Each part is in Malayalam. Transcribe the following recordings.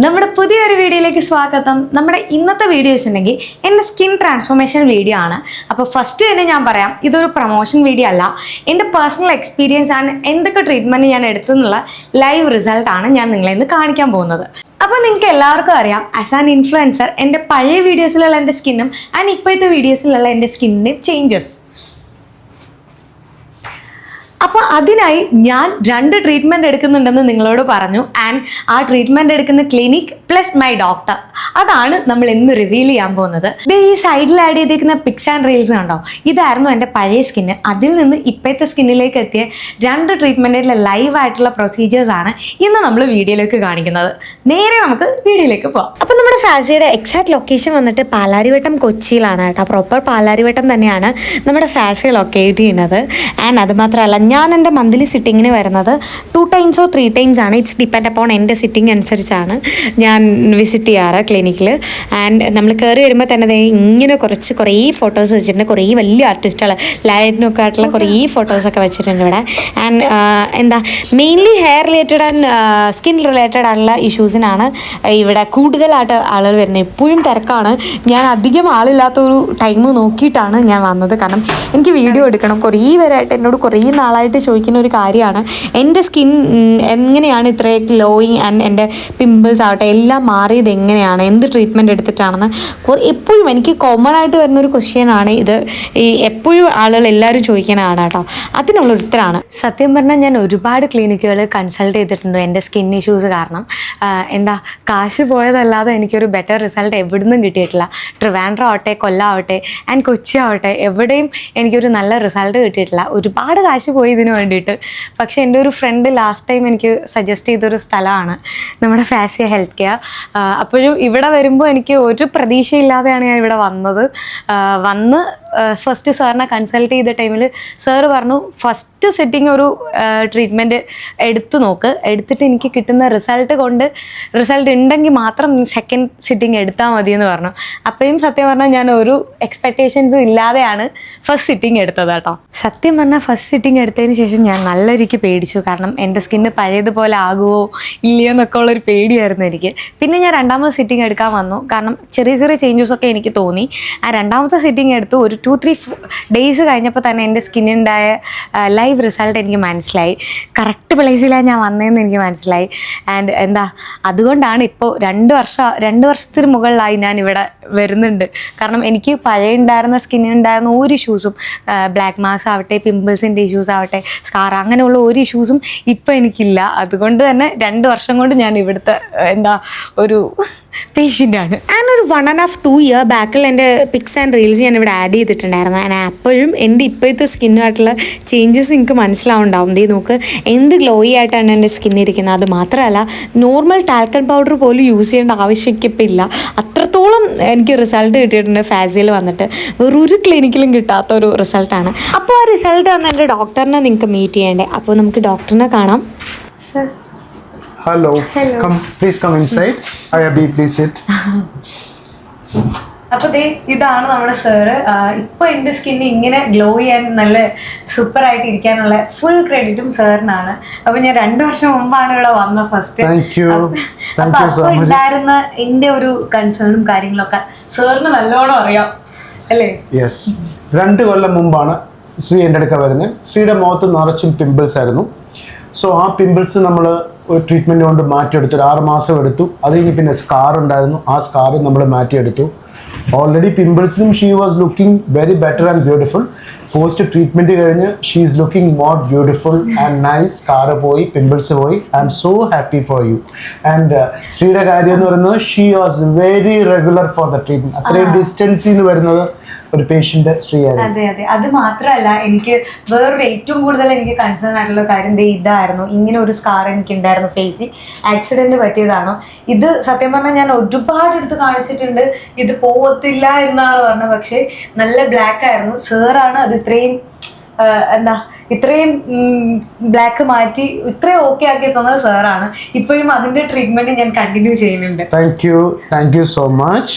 നമ്മുടെ പുതിയൊരു വീഡിയോയിലേക്ക് സ്വാഗതം. നമ്മുടെ ഇന്നത്തെ വീഡിയോ വെച്ചിട്ടുണ്ടെങ്കിൽ എന്റെ സ്കിൻ ട്രാൻസ്ഫോർമേഷൻ വീഡിയോ ആണ്. അപ്പോൾ ഫസ്റ്റ് തന്നെ ഞാൻ പറയാം ഇതൊരു പ്രൊമോഷൻ വീഡിയോ അല്ല. എന്റെ പേഴ്സണൽ എക്സ്പീരിയൻസ് ആണ് എന്തൊക്കെ ട്രീറ്റ്മെന്റ് ഞാൻ എടുത്തെന്നുള്ള ലൈവ് റിസൾട്ടാണ് ഞാൻ നിങ്ങളെ ഇന്ന് കാണിക്കാൻ പോകുന്നത്. അപ്പോൾ നിങ്ങൾക്ക് എല്ലാവർക്കും അറിയാം ആസ് ആൻ ഇൻഫ്ലുവൻസർ എന്റെ പഴയ വീഡിയോസിലുള്ള എന്റെ സ്കിന്നും ആൻഡ് ഇപ്പോഴത്തെ വീഡിയോസിലുള്ള എന്റെ സ്കിന്നിന്റെ ചേഞ്ചസ് അപ്പോൾ അതിനായി ഞാൻ രണ്ട് ട്രീറ്റ്മെന്റ് എടുക്കുന്നുണ്ടെന്ന് നിങ്ങളോട് പറഞ്ഞു. ആൻഡ് ആ ട്രീറ്റ്മെന്റ് എടുക്കുന്ന ക്ലിനിക് പ്ലസ് മൈ ഡോക്ടർ അതാണ് നമ്മൾ ഇന്ന് റിവീൽ ചെയ്യാൻ പോകുന്നത്. ഇത് ഈ സൈഡിൽ ആഡ് ചെയ്തിരിക്കുന്ന പിക്സ് ആൻഡ് റീൽസ് കണ്ടോ? ഇതായിരുന്നു എന്റെ പഴയ സ്കിന്ന് അതിൽ നിന്ന് ഇപ്പോഴത്തെ സ്കിന്നിലേക്ക് എത്തിയ രണ്ട് ട്രീറ്റ്മെന്റിലെ ലൈവ് ആയിട്ടുള്ള പ്രൊസീജിയേഴ്സ് ആണ് ഇന്ന് നമ്മൾ വീഡിയോയിലേക്ക് കാണിക്കുന്നത്. നേരെ നമുക്ക് വീഡിയോയിലേക്ക് പോകാം അപ്പോൾ നമ്മുടെ ഫാസിയുടെ എക്സാക്ട് ലൊക്കേഷൻ വന്നിട്ട് പാലാരിവട്ടം കൊച്ചിയിലാണ് കേട്ടോ. പ്രോപ്പർ പാലാരിവട്ടം തന്നെയാണ് നമ്മുടെ ഫാസി ലൊക്കേറ്റ് ചെയ്യുന്നത്. ആൻഡ് അത് മാത്രമല്ല ഞാൻ എന്റെ മന്ത്ലി സിറ്റിങ്ങിന് വരുന്നത് ടു ടൈംസോ ത്രീ ടൈംസ് ആണ്. ഇറ്റ്സ് ഡിപ്പെൻഡ് അപ്പോൺ എന്റെ സിറ്റിംഗ് അനുസരിച്ചാണ് ഞാൻ വിസിറ്റ് ചെയ്യാറ് ക്ലിനിക്കിൽ ആൻഡ് നമ്മൾ കയറി വരുമ്പോൾ തന്നെ ഇങ്ങനെ കുറച്ച് കുറേ ഫോട്ടോസ് വെച്ചിട്ടുണ്ട്. കുറേ വലിയ ആർട്ടിസ്റ്റുകൾ ലൈറ്റിനൊക്കെ ആയിട്ടുള്ള കുറേ ഫോട്ടോസൊക്കെ വെച്ചിട്ടുണ്ട് ഇവിടെ. ആൻഡ് എന്താ mainly hair related and skin related ആയിട്ടുള്ള ഇഷ്യൂസിനാണ് ഇവിടെ കൂടുതലായിട്ട് ആളുകൾ വരുന്നത്. എപ്പോഴും തിരക്കാണ്. ഞാൻ അധികം ആളില്ലാത്തൊരു ടൈം നോക്കിയിട്ടാണ് ഞാൻ വന്നത്. കാരണം എനിക്ക് വീഡിയോ എടുക്കണം. കുറേ പേരായിട്ട് എന്നോട് കുറേ നാളായിട്ട് ചോദിക്കുന്ന ഒരു കാര്യമാണ്. എന്റെ സ്കിൻ എങ്ങനെയാണ് ഇത്രയും ഗ്ലോയിങ് ആൻഡ് എന്റെ പിമ്പിൾസ് ആവട്ടെ എല്ലാം മാറിയത് എങ്ങനെയാണ്? എന്ത് ട്രീറ്റ്മെന്റ് എടുത്തിട്ടാണെന്ന് എപ്പോഴും എനിക്ക് കോമൺ ആയിട്ട് വരുന്ന ഒരു ക്വസ്റ്റ്യനാണ് ഇത്. ഈ എപ്പോഴും ആളുകൾ എല്ലാവരും ചോദിക്കുന്നതാണ് കേട്ടോ. അതിനുള്ള ഉത്തരമാണ് സത്യം പറഞ്ഞാൽ ഞാൻ ഒരുപാട് ക്ലിനിക്കുകൾ കൺസൾട്ട് ചെയ്തിട്ടുണ്ട് എന്റെ സ്കിൻ ഇഷ്യൂസ് കാരണം. എന്താ കാശ് പോയതല്ലാതെ എനിക്കൊരു ബെറ്റർ റിസൾട്ട് എവിടുന്നും കിട്ടിയിട്ടില്ല. ട്രിവാൻഡ്രം ആവട്ടെ കൊല്ലം ആവട്ടെ ആൻഡ് കൊച്ചി ആവട്ടെ എവിടെയും എനിക്കൊരു നല്ല റിസൾട്ട് കിട്ടിയിട്ടില്ല. ഒരുപാട് കാശ് പോയി ഇതിന് വേണ്ടിയിട്ട്. പക്ഷേ എന്റെ ഒരു ഫ്രണ്ട് ലാസ്റ്റ് ടൈം എനിക്ക് സജസ്റ്റ് ചെയ്തൊരു സ്ഥലമാണ് നമ്മുടെ ഫാസിയ ഹെൽത്ത് കെയർ അപ്പോഴും ഇവിടെ വരുമ്പോൾ എനിക്ക് ഒരു പ്രതീക്ഷയില്ലാതെയാണ് ഞാൻ ഇവിടെ വന്നത്. വന്ന് ഫസ്റ്റ് സാറിനെ കൺസൾട്ട് ചെയ്ത ടൈമിൽ സാറ് പറഞ്ഞു ഫസ്റ്റ് സെറ്റിംഗ് ഒരു ട്രീറ്റ്മെന്റ് എടുത്തു നോക്ക്. എടുത്തിട്ട് എനിക്ക് കിട്ടുന്ന റിസൾട്ട് കൊണ്ട് റിസൾട്ട് ഉണ്ടെങ്കിൽ മാത്രം സെക്കൻഡ് സിറ്റിംഗ് എടുത്താൽ മതി എന്ന് പറഞ്ഞു. അപ്പോഴും സത്യം പറഞ്ഞാൽ ഞാൻ ഒരു എക്സ്പെക്റ്റേഷൻസും ഇല്ലാതെയാണ് ഫസ്റ്റ് സിറ്റിംഗ് എടുത്തത് കേട്ടോ. സത്യം പറഞ്ഞാൽ ഫസ്റ്റ് സിറ്റിംഗ് എടുത്തതിന് ശേഷം ഞാൻ നല്ല രീതിക്ക് പേടിച്ചു. കാരണം എന്റെ സ്കിന്ന് പഴയതുപോലെ ആകുമോ ഇല്ലയോ എന്നൊക്കെ ഉള്ളൊരു പേടിയായിരുന്നു എനിക്ക്. പിന്നെ ഞാൻ രണ്ടാമത്തെ സിറ്റിംഗ് എടുക്കാൻ വന്നു. കാരണം ചെറിയ ചെറിയ ചേഞ്ചസ് ഒക്കെ എനിക്ക് തോന്നി. ആ രണ്ടാമത്തെ സിറ്റിംഗ് എടുത്ത് ഒരു ടു ത്രീ ഡേയ്സ് കഴിഞ്ഞപ്പോൾ തന്നെ എന്റെ സ്കിന്നുണ്ടായ ലൈവ് റിസൾട്ട് എനിക്ക് മനസ്സിലായി. കറക്റ്റ് പ്ലേസിലാണ് ഞാൻ വന്നതെന്ന് എനിക്ക് മനസ്സിലായി. ആൻഡ് എന്താ അതുകൊണ്ടാണ് ഇപ്പോൾ രണ്ട് വർഷം രണ്ട് വർഷത്തിന് മുകളിലായി ഞാൻ ഇവിടെ വരുന്നുണ്ട്. കാരണം എനിക്ക് പഴയ ഉണ്ടായിരുന്ന സ്കിന്നുണ്ടായിരുന്ന ഒരു ഇഷ്യൂസും ബ്ലാക്ക് മാർക്സ് ആവട്ടെ പിമ്പിൾസിന്റെ ഇഷ്യൂസ് ആവട്ടെ സ്കാർ അങ്ങനെയുള്ള ഒരു ഇഷ്യൂസും ഇപ്പോൾ എനിക്കില്ല. അതുകൊണ്ട് തന്നെ രണ്ട് വർഷം കൊണ്ട് ഞാൻ ഇവിടുത്തെ എന്താ ഒരു പേഷ്യന്റാണ്. ആൻഡ് ഒരു one and half two year ബാക്കിൽ എന്റെ പിക്സ് ആൻഡ് റീൽസ് ഞാൻ ഇവിടെ ആഡ് ചെയ്തിട്ടുണ്ടായിരുന്നു. ആൻഡ് അപ്പോഴും എന്റെ ഇപ്പോഴത്തെ സ്കിന്നുമായിട്ടുള്ള ചേഞ്ചസ് നിങ്ങൾക്ക് മനസ്സിലാവുണ്ടാവും. ദേ നോക്ക് എന്ത് ഗ്ലോയി ആയിട്ടാണ് എന്റെ സ്കിൻ ഇരിക്കുന്നത്. അത് മാത്രമല്ല നോർമൽ ടാൽക്കൺ പൗഡർ പോലും യൂസ് ചെയ്യേണ്ട ആവശ്യമില്ല അത്രത്തോളം എനിക്ക് റിസൾട്ട് കിട്ടിയിട്ടുണ്ട് ഫാസിയിൽ വന്നിട്ട്. വേറൊരു ക്ലിനിക്കിലും കിട്ടാത്ത ഒരു റിസൾട്ടാണ് അപ്പോൾ ആ റിസൾട്ട് വന്ന് എന്റെ ഡോക്ടറിനെ നിങ്ങൾക്ക് മീറ്റ് ചെയ്യേണ്ടേ അപ്പോൾ നമുക്ക് ഡോക്ടറിനെ കാണാം. Sir Hello. Hello. Come, please come inside. Ayabi, please sit. അപ്പൊ ദേ ഇതാണ് നമ്മുടെ സാറ് ഇപ്പൊ എന്റെ സ്കിൻ ഇങ്ങനെ ഗ്ലോ ചെയ്യാൻ നല്ല സൂപ്പർ ആയിട്ട് ഇരിക്കാനുള്ള ഫുൾ ക്രെഡിറ്റും സാറിനാണ് അപ്പൊ ഞാൻ രണ്ടു വർഷം മുമ്പാണ് ഇവിടെ വന്ന ഫസ്റ്റ് അപ്പൊ അപ്പൊ. ഉണ്ടായിരുന്ന എന്റെ ഒരു കൺസേണും കാര്യങ്ങളൊക്കെ സാറിന് നല്ലോണം അറിയാം അല്ലേ യെസ് രണ്ട് കൊല്ലം മുമ്പാണ് ശ്രീ എന്റെ അടുക്ക വരുന്നത് ശ്രീയുടെ മുഖത്ത് നിറച്ചും പിമ്പിൾസ് ആയിരുന്നു സോ ആ പിമ്പിൾസ് നമ്മൾ ഒരു ട്രീറ്റ്മെന്റ് കൊണ്ട് മാറ്റിയെടുത്തു. ഒരു ആറ് മാസം എടുത്തു. അത് കഴിഞ്ഞ് പിന്നെ സ്കാർ ഉണ്ടായിരുന്നു. ആ സ്കാർ നമ്മൾ മാറ്റിയെടുത്തു. Already പിമ്പിൾസിലും she was looking very better and beautiful post treatment കഴിഞ്ഞ് she is looking more beautiful and nice scar പോയി പിമ്പിൾസ് പോയി. I'm so happy for you and ശ്രീയുടെ കാര്യം എന്ന് പറയുന്നത് she was very regular for the treatment അത്രയും ഡിസ്റ്റൻസിൽ നിന്ന് വരുന്നത് ഒരു പേഷ്യന്റ് സ്ത്രീയായിരുന്നു ആയിരുന്നു അതെ അതെ. അത് മാത്രമല്ല എനിക്ക് വേറൊരു ഏറ്റവും കൂടുതൽ എനിക്ക് കൺസേൺ ആയിട്ടുള്ള കാര്യം ഇതായിരുന്നു. ഇങ്ങനെ ഒരു സ്കാർ എനിക്ക് ഉണ്ടായിരുന്നു ഫേസിൽ ആക്സിഡന്റ് പറ്റിയതാണോ? ഇത് സത്യം പറഞ്ഞാൽ ഞാൻ ഒരുപാട് എടുത്ത് കാണിച്ചിട്ടുണ്ട്. ഇത് പോവത്തില്ല എന്നാണ് പറഞ്ഞത്. പക്ഷേ നല്ല ബ്ലാക്ക് ആയിരുന്നു. സാറാണ് അത് ഇത്രയും എന്താ ഇത്രയും ബ്ലാക്ക് മാറ്റി ഇത്രയും ഓക്കെ ആക്കി തന്നത് സാറാണ് ഇപ്പോഴും അതിന്റെ ട്രീറ്റ്മെന്റ് ഞാൻ കണ്ടിന്യൂ ചെയ്യുന്നുണ്ട്. Thank you thank you so much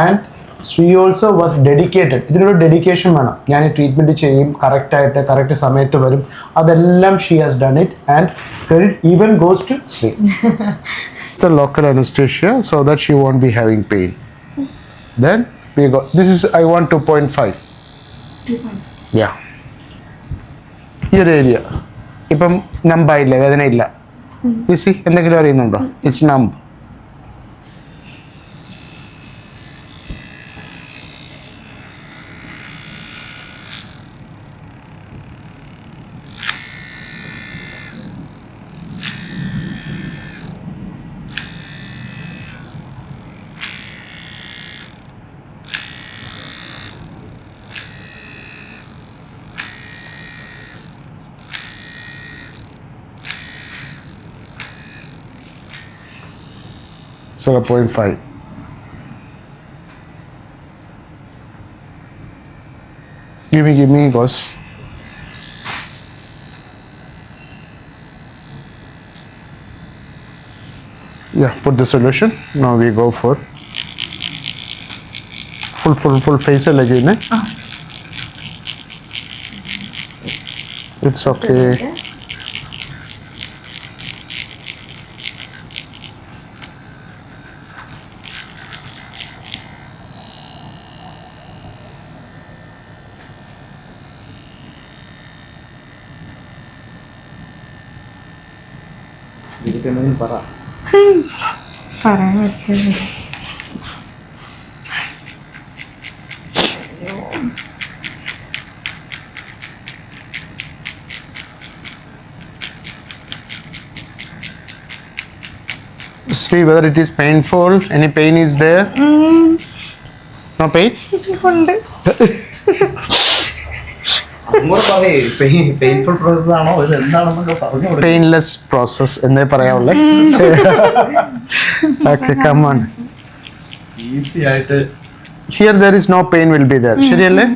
and Sree also was dedicated ഇതിനൊരു ഡെഡിക്കേഷൻ വേണം. ഞാൻ ഈ ട്രീറ്റ്മെന്റ് ചെയ്യും കറക്റ്റായിട്ട് കറക്റ്റ് സമയത്ത് വരും. അതെല്ലാം she has done it and credit even goes to Sree the local anaesthesia so that she won't be having pain then pain. Go this is I want to point 2.5. Yeah. ഈ ഒരു ഏരിയ ഇപ്പം നമ്പായില്ല വേദന ഇല്ല ഈസി എന്തെങ്കിലും അറിയുന്നുണ്ടോ? It's numb 0.5 give me give me boss. yeah put the solution now we go for full full full face allergy uh. it's okay. Okay പറ പറയാൻ പറ്റില്ല See whether it is painful. Any pain is there? No pain? Painful process ആണോ? ഇത് എന്താണെന്നൊക്കെ പറഞ്ഞു കൊടുക്കും. Painless process എന്നേ പറയാവുള്ളേ. ഓക്കെ കമോൺ ഈസി ആയിട്ട്. Here there is no pain will be there ശരിയല്ലേ?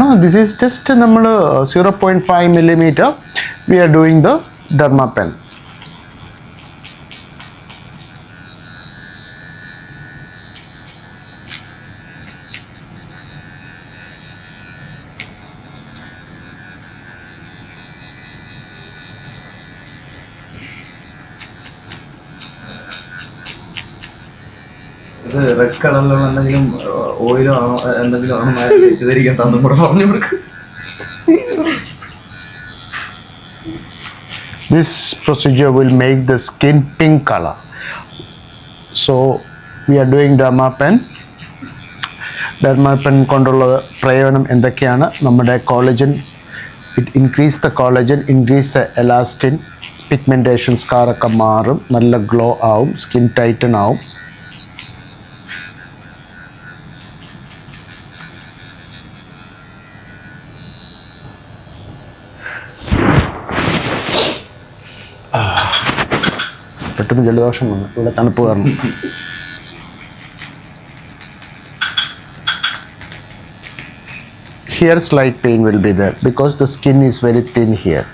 നോ ദിസ് ഈസ് ജസ്റ്റ് നമ്മൾ zero point five millimetre we are doing the derma pen red കളറിലുള്ള എന്തെങ്കിലും ഓയിലോ ആണോ എന്തെങ്കിലും ആണോ തെറ്റിദ്ധരിക്കണ്ട എന്നും കൂടെ പറഞ്ഞു കൊടുക്കും This procedure will make the skin pink color. So we are doing derma pen. Derma pen കൊണ്ടുള്ള പ്രയോജനം എന്തൊക്കെയാണ് നമ്മുടെ collagen it increase the collagen increase the elastin pigmentation സ്കാറൊക്കെ മാറും നല്ല ഗ്ലോ ആവും സ്കിൻ ടൈറ്റൻ ആവും പെട്ടെന്ന് ജലദോഷം വന്നു ഇവിടെ തണുപ്പ് കാരണം here slight pain will be there because the skin is very thin here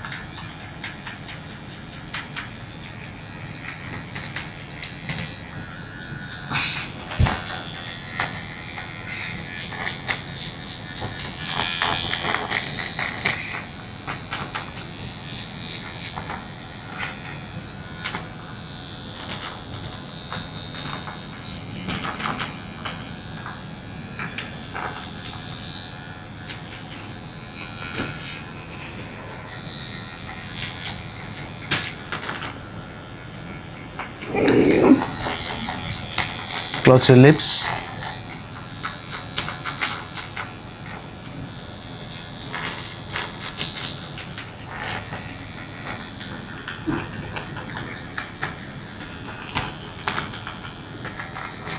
close your lips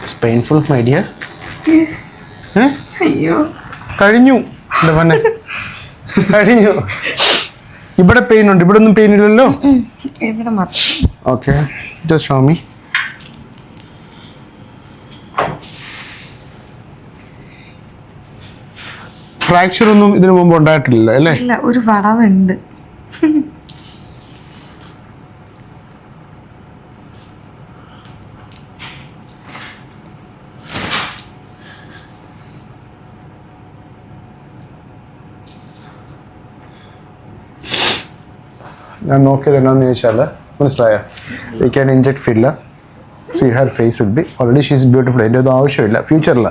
it's painful my dear ഏ? അയ്യോ കഴിഞ്ഞു എന്താ പറഞ്ഞെ? കഴിഞ്ഞു ഇവിടെ പെയിൻ ഉണ്ട്. ഇവിടെ ഒന്നും പെയിൻ ഇല്ലല്ലോ? ഇവിടെ മാത്രം. Okay just show me fracture ഒന്നും ഇതിനു മുമ്പ് ഉണ്ടായിട്ടില്ല അല്ലേ? ഒരു വളവുണ്ട്. ഞാൻ നോക്കിയത് എന്താണെന്ന് ചോദിച്ചാൽ മനസ്സിലായോ? We can inject filler see her face will be already she's beautiful എന്റെ ഒന്നും ആവശ്യമില്ല. ഫ്യൂച്ചറിൽ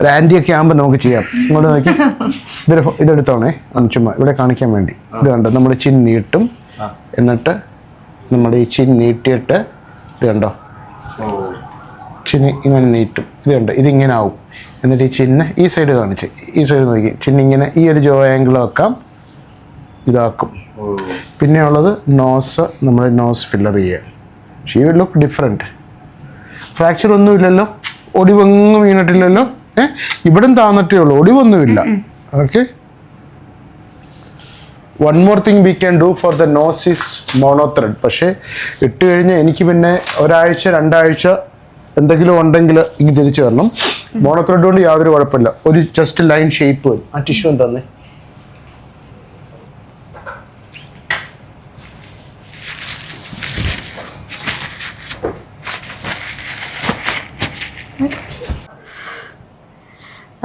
ഒരു ആന്റി ഒക്കെ ആകുമ്പോൾ നമുക്ക് ചെയ്യാം. ഇങ്ങോട്ട് നോക്കി. ഇതൊരു ഇതെടുത്തോണേ. ചുമ്മാ ഇവിടെ കാണിക്കാൻ വേണ്ടി. ഇത് കണ്ടോ? നമ്മൾ ചിൻ നീട്ടും. എന്നിട്ട് നമ്മൾ ഈ ചിൻ നീട്ടിയിട്ട് ഇത് കണ്ടോ? ചിന് ഇങ്ങനെ നീട്ടും. ഇത് കണ്ടോ? ഇതിങ്ങനെ ആവും. എന്നിട്ട് ഈ ചിന്നെ ഈ സൈഡ് കാണിച്ച്. ഈ സൈഡ് നോക്കി. ചിന്നിങ്ങനെ ഈ ഒരു ജോ ആംഗിൾ വെക്കാം ഇതാക്കും. പിന്നെ ഉള്ളത് നോസ് നമ്മൾ നോസ് ഫില്ലർ ചെയ്യുക she will look different fracture ഒന്നുമില്ലല്ലോ ഒടിവൊന്നും വീണിട്ടില്ലല്ലോ. ഏഹ് ഇവിടം താന്നിട്ടേ ഉള്ളൂ. ഒടിവൊന്നുമില്ല. Okay one more thing we can do for the nose is mono thread പക്ഷേ ഇട്ട് കഴിഞ്ഞാൽ എനിക്ക് പിന്നെ ഒരാഴ്ച രണ്ടാഴ്ച എന്തെങ്കിലും ഉണ്ടെങ്കിൽ ഇങ്ങ് തിരിച്ചു വരണം. മോണോ ത്രെഡ് കൊണ്ട് യാതൊരു കുഴപ്പമില്ല. ഒരു ജസ്റ്റ് ലൈൻ ഷേപ്പ് വരും ആ ടിഷ്യൂ തന്നെ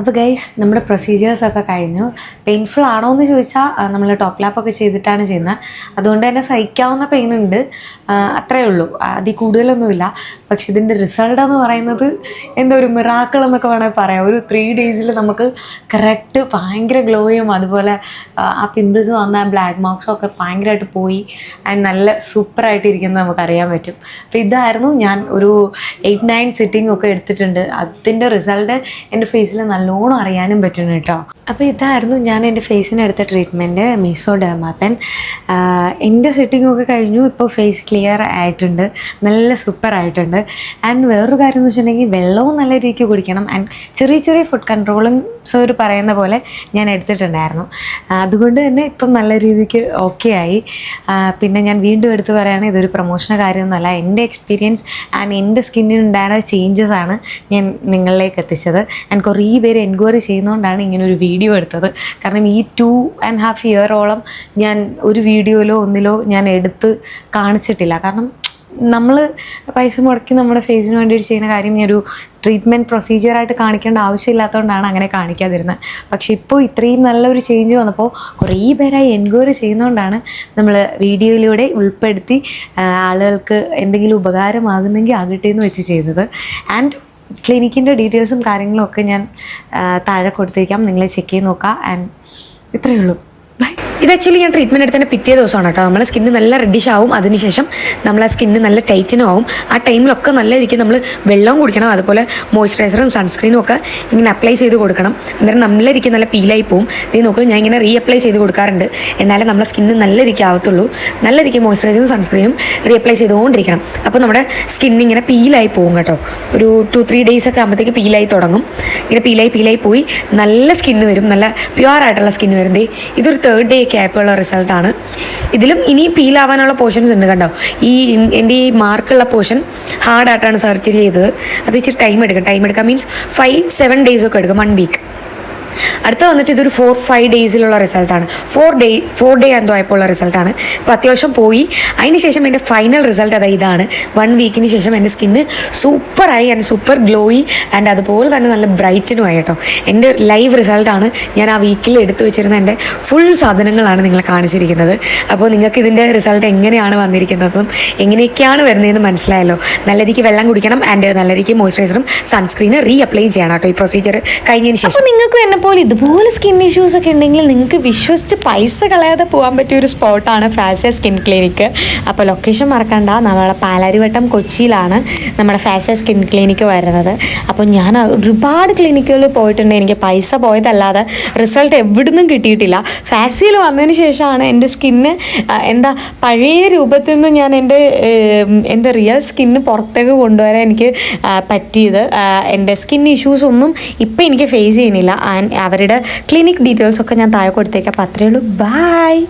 അപ്പോൾ ഗൈസ് നമ്മുടെ പ്രൊസീജിയേഴ്സ് ഒക്കെ കഴിഞ്ഞു. പെയിൻഫുൾ ആണോ എന്ന് ചോദിച്ചാൽ നമ്മൾ ടോപ്പ് ലാപ്പൊക്കെ ചെയ്തിട്ടാണ് ചെയ്യുന്നത് അതുകൊണ്ട് തന്നെ സഹിക്കാവുന്ന പെയിൻ ഉണ്ട്. അത്രയേ അത്രേ ഉള്ളൂ. അതിൽ കൂടുതലൊന്നുമില്ല. പക്ഷെ ഇതിന്റെ റിസൾട്ട് എന്ന് പറയുന്നത് എന്താ ഒരു മിറാക്കിൾ എന്നൊക്കെ വേണമെങ്കിൽ പറയാം. ഒരു ത്രീ ഡേയ്സിൽ നമുക്ക് കറക്റ്റ് ഭയങ്കര ഗ്ലോയും അതുപോലെ ആ, പിമ്പിൾസ് വന്ന ബ്ലാക്ക് മാർക്സും ഒക്കെ ഭയങ്കരമായിട്ട് പോയി ആൻഡ് നല്ല സൂപ്പറായിട്ട് ഇരിക്കുന്നത് നമുക്ക് അറിയാൻ പറ്റും. അപ്പോൾ ഇതായിരുന്നു ഞാൻ ഒരു എയ്റ്റ് നയൻ സിറ്റിംഗ് ഒക്കെ എടുത്തിട്ടുണ്ട്. അതിന്റെ റിസൾട്ട് എന്റെ ഫേസിൽ നല്ലോണം അറിയാനും പറ്റും കേട്ടോ. അപ്പോൾ ഇതായിരുന്നു ഞാൻ എന്റെ ഫേസിന് എടുത്ത ട്രീറ്റ്മെന്റ് മീസോ ഡെർമാപ്പൻ എന്റെ സെറ്റിങ്ങൊക്കെ കഴിഞ്ഞു ഇപ്പോൾ ഫേസ് ക്ലിയർ ആയിട്ടുണ്ട് നല്ല സൂപ്പർ ആയിട്ടുണ്ട്. ആൻഡ് വേറൊരു കാര്യം എന്ന് വെച്ചിട്ടുണ്ടെങ്കിൽ വെള്ളവും നല്ല രീതിക്ക് കുടിക്കണം. ആൻഡ് ചെറിയ ചെറിയ ഫുഡ് കൺട്രോളും സർ പറയുന്ന പോലെ ഞാൻ എടുത്തിട്ടുണ്ടായിരുന്നു. അതുകൊണ്ട് തന്നെ ഇപ്പം നല്ല രീതിക്ക് ഓക്കെ ആയി. പിന്നെ ഞാൻ വീണ്ടും എടുത്ത് പറയുകയാണെങ്കിൽ ഇതൊരു പ്രൊമോഷണൽ കാര്യമൊന്നുമല്ല. എന്റെ എക്സ്പീരിയൻസ് ആൻഡ് എന്റെ സ്കിന്നിനുണ്ടായ ചേഞ്ചസ് ആണ് ഞാൻ നിങ്ങളിലേക്ക് എത്തിച്ചത്. ആൻഡ് കുറേ എൻക്വയറി ചെയ്യുന്നതുകൊണ്ടാണ് ഇങ്ങനെ ഒരു വീഡിയോ എടുത്തത്. കാരണം ഈ ടു ആൻഡ് ഹാഫ് ഇയറോളം ഞാൻ ഒരു വീഡിയോയിലോ ഒന്നിലോ ഞാൻ എടുത്ത് കാണിച്ചിട്ടില്ല. കാരണം നമ്മൾ പൈസ മുടക്കി നമ്മുടെ ഫേസിന് വേണ്ടിയിട്ട് ചെയ്യുന്ന കാര്യം ഒരു ട്രീറ്റ്മെന്റ് പ്രൊസീജിയറായിട്ട് കാണിക്കേണ്ട ആവശ്യമില്ലാത്തതുകൊണ്ടാണ് അങ്ങനെ കാണിക്കാതിരുന്നത് പക്ഷേ ഇപ്പോൾ ഇത്രയും നല്ലൊരു ചേഞ്ച് വന്നപ്പോൾ കുറേ പേരായി എൻക്വയറി ചെയ്യുന്നതുകൊണ്ടാണ് നമ്മൾ വീഡിയോയിലൂടെ ഉൾപ്പെടുത്തി ആളുകൾക്ക് എന്തെങ്കിലും ഉപകാരമാകുന്നെങ്കിൽ ആകട്ടെ എന്ന് വെച്ച് ചെയ്തത് ആൻഡ് ക്ലിനിക്കിന്റെ ഡീറ്റെയിൽസും കാര്യങ്ങളും ഒക്കെ ഞാൻ താഴെ കൊടുത്തിരിക്കാം. നിങ്ങൾ ചെക്ക് ചെയ്ത് നോക്കുക ആൻഡ് ഇത്രയേ ഉള്ളൂ. ബൈ. ഇത് ആക്ച്വലി ഞാൻ ട്രീറ്റ്മെന്റ് എടുത്തതിന്റെ പിറ്റേ ദിവസമാണ് കേട്ടോ. നമ്മളെ സ്കിന്ന് നല്ല റെഡിഷ് ആവും. അതിനുശേഷം നമ്മളെ സ്കിന്ന് നല്ല ടൈറ്റനും ആവും. ആ ടൈമിലൊക്കെ നല്ല രീതിക്ക് നമ്മൾ വെള്ളവും കുടിക്കണം. അതുപോലെ മോയ്സ്ചറൈസറും സൺസ്ക്രീനും ഒക്കെ ഇങ്ങനെ അപ്ലൈ ചെയ്ത് കൊടുക്കണം. അന്നേരം നല്ല രീതിക്ക് നല്ല പീലായി പോവും. ഇത് നോക്കുക ഞാൻ ഇങ്ങനെ റീ അപ്ലൈ ചെയ്ത് കൊടുക്കാറുണ്ട്. എന്നാലേ നമ്മളെ സ്കിന്ന് നല്ല രീതിക്ക് ആവത്തുള്ളൂ. നല്ല രീതിക്ക് മോയ്സ്ചറൈസറും സൺസ്ക്രീനും റീ അപ്ലൈ ചെയ്തുകൊണ്ടിരിക്കണം. അപ്പോൾ നമ്മുടെ സ്കിന്ന് ഇങ്ങനെ പീലായി പോകും കേട്ടോ. ഒരു ടു ത്രീ ഡേയ്സ് ഒക്കെ ആകുമ്പോഴത്തേക്ക് പീലായി തുടങ്ങും. ഇങ്ങനെ പീലായി പീലായി പോയി നല്ല സ്കിന്ന് വരും. നല്ല പ്യുവർ ആയിട്ടുള്ള സ്കിന്ന് വരും. ഇതൊരു തേർഡ് ഡേ ഒക്കെ ആയപ്പോഴുള്ള റിസൾട്ടാണ് ഇതിലും ഇനി പീലാവാനുള്ള പോർഷൻസ് ഉണ്ട് കണ്ടോ? ഈ എന്റെ ഈ മാർക്കുള്ള പോർഷൻ ഹാർഡായിട്ടാണ് സെർച്ച് ചെയ്തത്. അത് ഇച്ചിരി ടൈം എടുക്കും. ടൈം എടുക്കാം മീൻസ് ഫൈവ് സെവൻ ഡേയ്സ് ഒക്കെ എടുക്കും. വൺ വീക്ക് അടുത്ത വന്നിട്ട് ഇതൊരു ഫോർ ഫൈവ് ഡേയ്സിലുള്ള റിസൾട്ടാണ് ഫോർ ഡേ ഫോർ ഡേ എന്തോ ആയപ്പോൾ ഉള്ള റിസൾട്ടാണ് ഇപ്പോൾ അത്യാവശ്യം പോയി. അതിന് ശേഷം എന്റെ ഫൈനൽ റിസൾട്ട് അതായത് ഇതാണ്. വൺ വീക്കിന് ശേഷം എന്റെ സ്കിന്ന് സൂപ്പറായി ആൻഡ് സൂപ്പർ ഗ്ലോയി ആൻഡ് അതുപോലെ തന്നെ നല്ല ബ്രൈറ്റനും ആയി കേട്ടോ. എന്റെ ലൈവ് റിസൾട്ടാണ് ഞാൻ ആ വീക്കിൽ എടുത്തു വെച്ചിരുന്ന എന്റെ ഫുൾ സാധനങ്ങളാണ് നിങ്ങളെ കാണിച്ചിരിക്കുന്നത്. അപ്പോൾ നിങ്ങൾക്ക് ഇതിന്റെ റിസൾട്ട് എങ്ങനെയാണ് വന്നിരിക്കുന്നതെന്നും എങ്ങനെയൊക്കെയാണ് വരുന്നതെന്ന് മനസ്സിലായല്ലോ. നല്ല രീതിക്ക് വെള്ളം കുടിക്കണം ആൻഡ് നല്ല രീതിക്ക് മോയ്സ്ചറൈസറും സൺസ്ക്രീനും റീ അപ്ലൈ ചെയ്യണം കേട്ടോ ഈ പ്രൊസീജിയർ കഴിഞ്ഞതിന് ശേഷം. നിങ്ങൾക്ക് എന്നെ പോലെ ഇതുപോലെ സ്കിൻ ഇഷ്യൂസ് ഒക്കെ ഉണ്ടെങ്കിൽ നിങ്ങൾക്ക് വിശ്വസിച്ച് പൈസ കളയാതെ പോകാൻ പറ്റിയ ഒരു സ്പോട്ടാണ് ഫാസിയ സ്കിൻ ക്ലിനിക്ക് അപ്പോൾ ലൊക്കേഷൻ മറക്കണ്ട. നമ്മളെ പാലാരിവട്ടം കൊച്ചിയിലാണ് നമ്മുടെ ഫാസിയ സ്കിൻ ക്ലിനിക്ക് വരുന്നത്. അപ്പോൾ ഞാൻ ഒരുപാട് ക്ലിനിക്കുകളിൽ പോയിട്ടുണ്ട്. എനിക്ക് പൈസ പോയതല്ലാതെ റിസൾട്ട് എവിടുന്നും കിട്ടിയിട്ടില്ല. ഫാസിയിൽ വന്നതിന് ശേഷമാണ് എന്റെ സ്കിന്ന് എന്താ പഴയ രൂപത്തിൽ നിന്ന് ഞാൻ എന്റെ എന്റെ റിയൽ സ്കിന്ന് പുറത്തേക്ക് കൊണ്ടുവരാൻ എനിക്ക് പറ്റിയത്. എന്റെ സ്കിൻ ഇഷ്യൂസ് ഒന്നും ഇപ്പം എനിക്ക് ഫേസ് ചെയ്യുന്നില്ല. ആൻഡ് അവരുടെ ക്ലിനിക് ഡീറ്റെയിൽസ് ഒക്കെ ഞാൻ താഴെ കൊടുത്തേക്കാം. അപ്പോൾ അത്രയേ ഉള്ളൂ. ബൈ